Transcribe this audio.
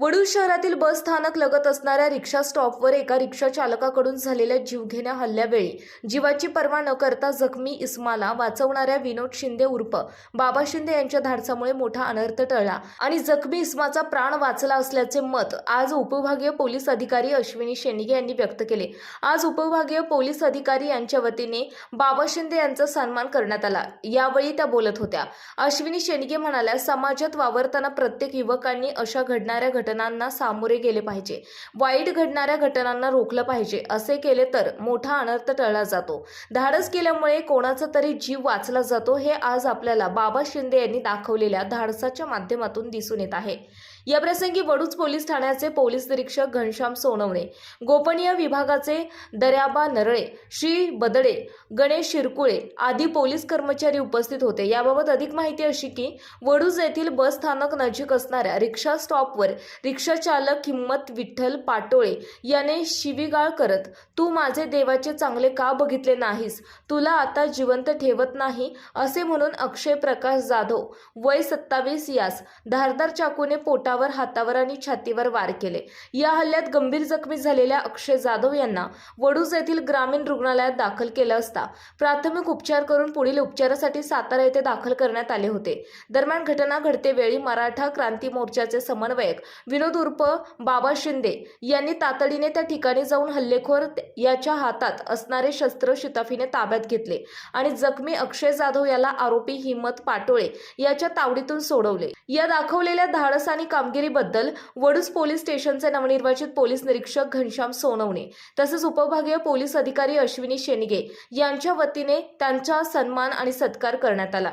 वडूज शहरातील बस स्थानक लगत असणाऱ्या रिक्षा स्टॉपवर एका रिक्षा चालकाकडून झालेल्या जीवघेण्या हल्ल्यावेळी जीवाची पर्वा न करता जखमी इस्माला वाचवणाऱ्या विनोद शिंदे उर्फ बाबा शिंदे यांच्या धाडसामुळे मोठा अनर्थ टळला आणि जखमी इस्माचा प्राण वाचला असल्याचे मत आज उपविभागीय पोलीस अधिकारी अश्विनी शेंडगे यांनी व्यक्त केले. आज उपविभागीय पोलीस अधिकारी यांच्या वतीने बाबा शिंदे यांचा सन्मान करण्यात आला. यावेळी त्या बोलत होत्या. अश्विनी शेंडगे म्हणाल्या समाजात वावरताना प्रत्येक युवकांनी अशा घडणाऱ्या घटनांना सामोरे गेले पाहिजे. वाईट घडणाऱ्या घटनांना रोखलं पाहिजे. असे केले तर मोठा अनर्थ टळला जातो. धाडस केल्यामुळे कोणाचा तरी जीव वाचला जातो हे आज आपल्याला बाबा शिंदे यांनी दाखवलेल्या धाडसाच्या माध्यमातून दिसून येत आहे. याप्रसंगी वडूज पोलीस ठाण्याचे पोलीस निरीक्षक घनश्याम सोनवणे गोपनीय विभागाचे दर्याबा नरळे श्री बदडे गणेश शिरकुळे आदी पोलीस कर्मचारी उपस्थित होते. याबाबत अधिक माहिती अशी की वडूज येथील बस स्थानक नजीक असणाऱ्या रिक्षा स्टॉपवर रिक्षाचालक किंमत विठ्ठल पाटोळे याने शिवीगाळ करत तू माझे देवाचे चांगले का बघितले नाहीस? तुला आता जिवंत ठेवत नाही? असे म्हणून अक्षय प्रकाश जाधव वय सत्तावीस यास धारदार चाकूने पोटावर हातावर आणि छातीवर वार केले. या हल्ल्यात गंभीर जखमी झालेल्या अक्षय जाधव यांना वडूज येथील ग्रामीण रुग्णालयात दाखल केलं असता प्राथमिक उपचार करून पुढील उपचारासाठी सातारा येथे दाखल करण्यात आले होते. दरम्यान घटना घडते वेळी मराठा क्रांती मोर्चाचे समन्वयक विनोद उर्फ बाबा शिंदे यांनी तातडीने त्या ठिकाणी जाऊन हल्लेखोर याच्या हातात असणारे शस्त्र शिताफीने ताब्यात घेतले आणि जखमी अक्षय जाधव याला आरोपी हिम्मत पाटोळे याच्या तावडीतून सोडवले. या दाखवलेल्या धाडस आणि कामगिरीबद्दल वडूस पोलीस स्टेशनचे नवनिर्वाचित पोलीस निरीक्षक घनश्याम सोनवणे तसेच उपविभागीय पोलीस अधिकारी अश्विनी शेंडगे यांच्या वतीने त्यांचा सन्मान आणि सत्कार करण्यात आला.